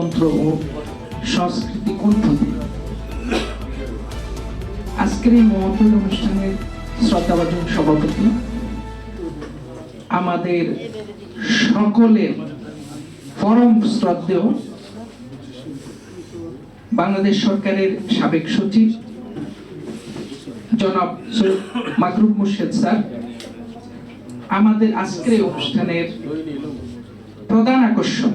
গণতন্ত্র ও সংস্কৃতি কোন আজকের এই মহত্বর অনুষ্ঠানের শ্রদ্ধাভাজন সভাপতি আমাদের সকলের পরম শ্রদ্ধেয় বাংলাদেশ সরকারের সাবেক সচিব জনাব মাকরুব মুর্শেদ স্যার, আমাদের আজকের অনুষ্ঠানের প্রধান আকর্ষণ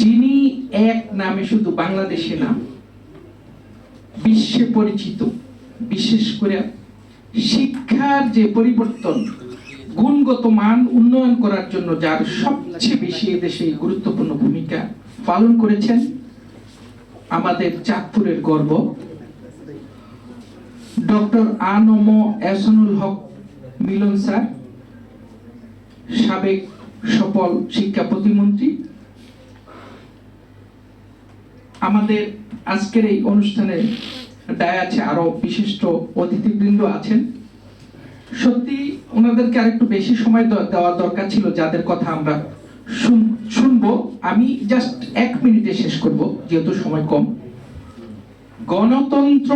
যিনি এক নামে শুধু বাংলাদেশে না বিশ্বে পরিচিত, বিশেষ করে শিক্ষার যে পরিবর্তন, গুণগত মান উন্নয়ন করার জন্য যার সবচেয়ে বেশি এদেশে গুরুত্বপূর্ণ ভূমিকা পালন করেছেন আমাদের চাঁদপুরের গর্ব, doctor ANM Ehsanul Hoque Milan sir, সাবেক সফল শিক্ষা প্রতিমন্ত্রী। আমাদের আজকের এই অনুষ্ঠানে ডায় আছে আরও বিশিষ্ট অতিথিবৃন্দ আছেন। সত্যি ওনাদেরকে আরেকটু বেশি সময় দেওয়া দরকার ছিল, যাদের কথা আমরা শুন- শুনব। আমি জাস্ট এক মিনিটে শেষ করব, যেহেতু সময় কম। গণতন্ত্র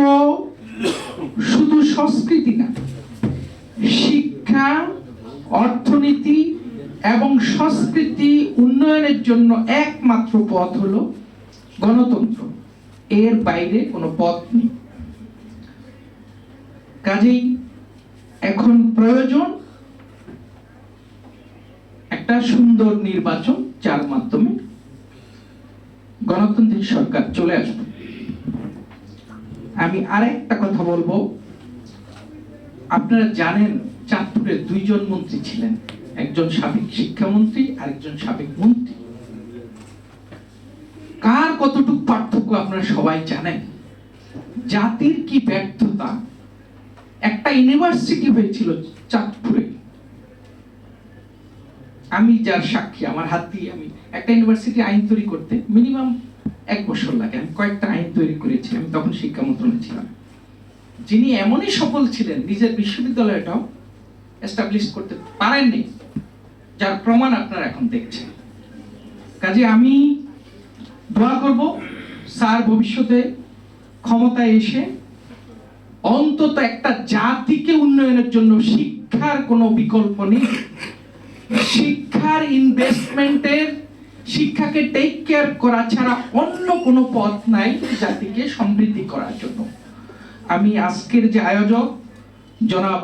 শুধু সংস্কৃতি না, শিক্ষা, অর্থনীতি এবং সংস্কৃতি উন্নয়নের জন্য একমাত্র পথ হলো গণতন্ত্র। এর বাইরে কোনো পথ নেই। কাজেই এখন প্রয়োজন একটা সুন্দর নির্বাচন, যার মাধ্যমে গণতান্ত্রিক সরকার চলে আসবে। আমি আরেকটা কথা বলব। আপনারা জানেন চাঁদপুরে দুইজন মন্ত্রী ছিলেন। একজন সাবেক শিক্ষামন্ত্রী, আরেকজন সাবেক মন্ত্রী। কার কতটুকু পার্থক্য আপনারা সবাই জানেন? জাতির কি ব্যর্থতা? একটা ইউনিভার্সিটি হয়েছিল চাঁদপুরে। আমি যার সাক্ষী, আমার হাত দিয়ে আমি একটা ইউনিভার্সিটি আইন তৈরি করতে মিনিমাম এক বছর লাগে। আমি কয়েকটা আইন তৈরি করেছি, আমি তখন শিক্ষা মন্ত্রণে ছিলাম। যিনি এমনই সফল ছিলেন, নিজের বিশ্ববিদ্যালয়টাও এস্টাবলিশ করতে পারেননি, যার প্রমাণ আপনারা এখন দেখছেন। কাজে আমি দোয়া করব, স্যার ভবিষ্যতে ক্ষমতায় এসে অন্তত একটা জাতিকে উন্নয়নের জন্য শিক্ষার কোনো বিকল্প নেই। শিক্ষার ইনভেস্টমেন্টের শিক্ষাকে টেক কেয়ার করা ছাড়া অন্য কোনো পথ নাই জাতিকে সমৃদ্ধি করার জন্য। আমি আজকের যে আয়োজক জনাব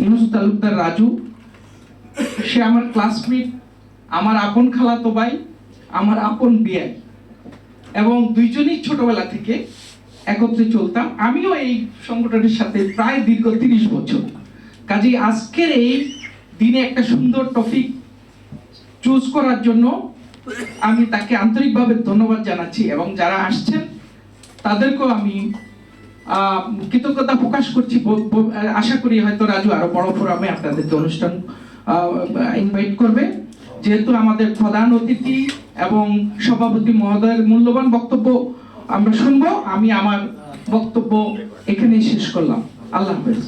ইউনুস তালুকদার রাজু, সে আমার ক্লাসমেট আমার আপন খালাতো ভাই, আমার আপন বিয়াই। এবং দুইজনই ছোটবেলা থেকে একত্রে চলতাম। আমিও এই সংগঠনের সাথে প্রায় দীর্ঘ তিরিশ বছর। কাজেই আজকের এই দিনে একটা সুন্দর টপিক চুজ করার জন্য আমি তাকে আন্তরিকভাবে ধন্যবাদ জানাচ্ছি এবং যারা আসছেন, তাদেরকেও আমি কৃতজ্ঞতা প্রকাশ করছি আশা করি হয়তো রাজু আরও বড় ফোরামে আপনাদেরকে অনুষ্ঠান ইনভাইট করবে। যেহেতু আমাদের প্রধান অতিথি এবং সভাপতি মহোদয়ের মূল্যবান বক্তব্য আমরা শুনব, আমি আমার বক্তব্য এখানেই শেষ করলাম। আল্লাহ হাফেজ।